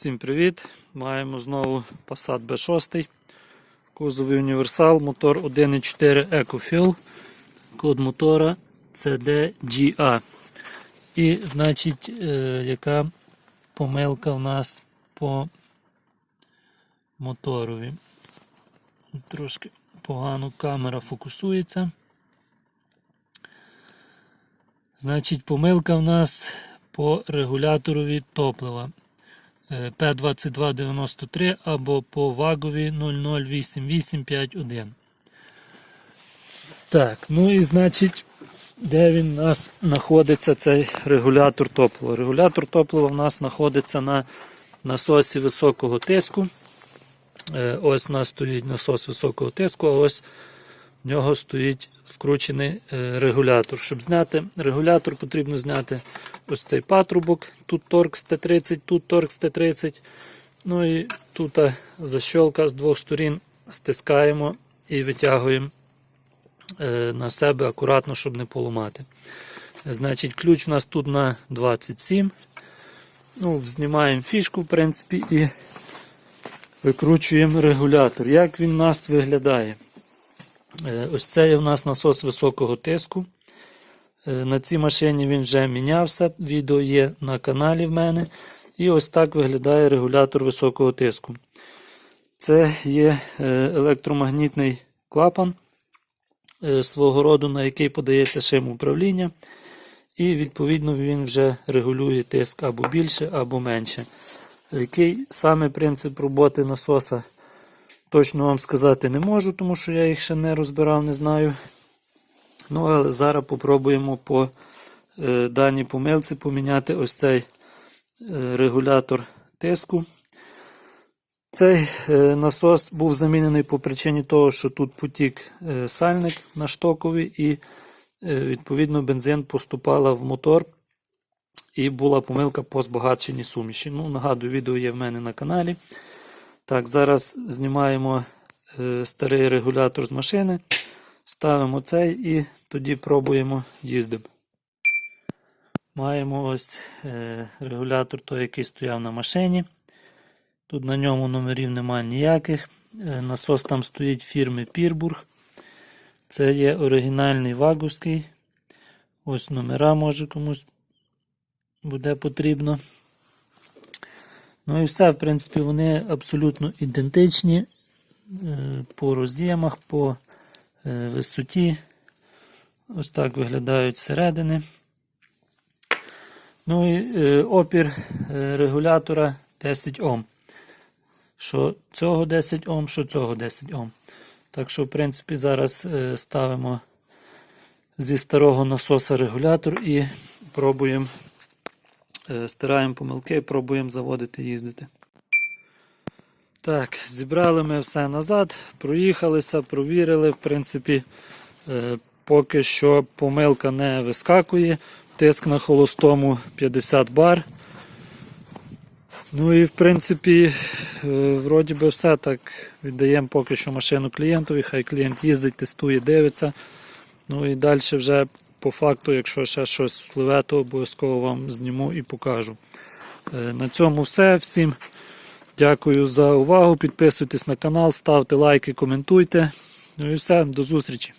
Всім привіт! Маємо знову Passat B6, кузовий універсал, мотор 1.4 EcoFuel, код мотора CDGA. І значить, е, яка помилка в нас по моторові. Трошки погано камера фокусується. Значить, помилка в нас по регуляторові топлива. Е, П2293 або по вагові 008851. Так, ну і значить, де він у нас знаходиться цей регулятор топлива? Регулятор топлива у нас знаходиться на насосі високого тиску. Е, Ось у нас стоїть насос високого тиску, а ось в нього стоїть вкручений е, регулятор. Щоб зняти регулятор, потрібно зняти ось цей патрубок. Тут торкс Т30, тут торкс Т30. Ну і тут е, защолка з двох сторін стискаємо і витягуємо е, на себе акуратно, щоб не поламати. Значить, ключ у нас тут на 27. Ну, Знімаємо фішку, в принципі, і викручуємо регулятор. Як він у нас виглядає? Е, Ось це є у нас насос високого тиску. Е, На цій машині він вже мінявся. Відео є на каналі в мене. І ось так виглядає регулятор високого тиску. Це є е, електромагнітний клапан свого роду, на який подається шим управління. І відповідно він вже регулює тиск або більше, або менше. Який саме принцип роботи насоса? Точно вам сказати не можу, тому що я їх ще не розбирав, не знаю. Ну, але зараз попробуємо по е, даній помилці поміняти ось цей е, регулятор тиску. Цей е, насос був замінений по причині того, що тут потік е, сальник на штоковий і, е, відповідно, бензин поступала в мотор. І була помилка по збагаченні суміші. Ну, нагадую, відео є в мене на каналі. Так, зараз знімаємо е, старий регулятор з машини, ставимо цей і тоді пробуємо їздимо. Маємо ось е, регулятор, той, який стояв на машині. Тут на ньому номерів немає ніяких. Е, насос там стоїть фірми Пірбург. Це є оригінальний ваговський. Ось номера може комусь буде потрібно. Ну і все, в принципі, вони абсолютно ідентичні е, по роз'ємах, по е, висоті. Ось так виглядають зсередини. Ну і е, опір регулятора 10 Ом. Що цього 10 Ом, що цього 10 Ом. Так що, в принципі, зараз ставимо зі старого насоса регулятор і пробуємо стираємо помилки, пробуємо заводити, їздити. Так, зібрали ми все назад, проїхалися, провірили. В принципі, е, поки що помилка не вискакує. Тиск на холостому 50 бар. Ну і в принципі, е, вроді би все так. Віддаємо поки що машину клієнтові, хай клієнт їздить, тестує, дивиться. Ну і далі вже по факту, якщо ще щось впливе, то обов'язково вам зніму і покажу. Е, На цьому все. Всім дякую за увагу. Підписуйтесь на канал, ставте лайки, коментуйте. Ну і все, до зустрічі.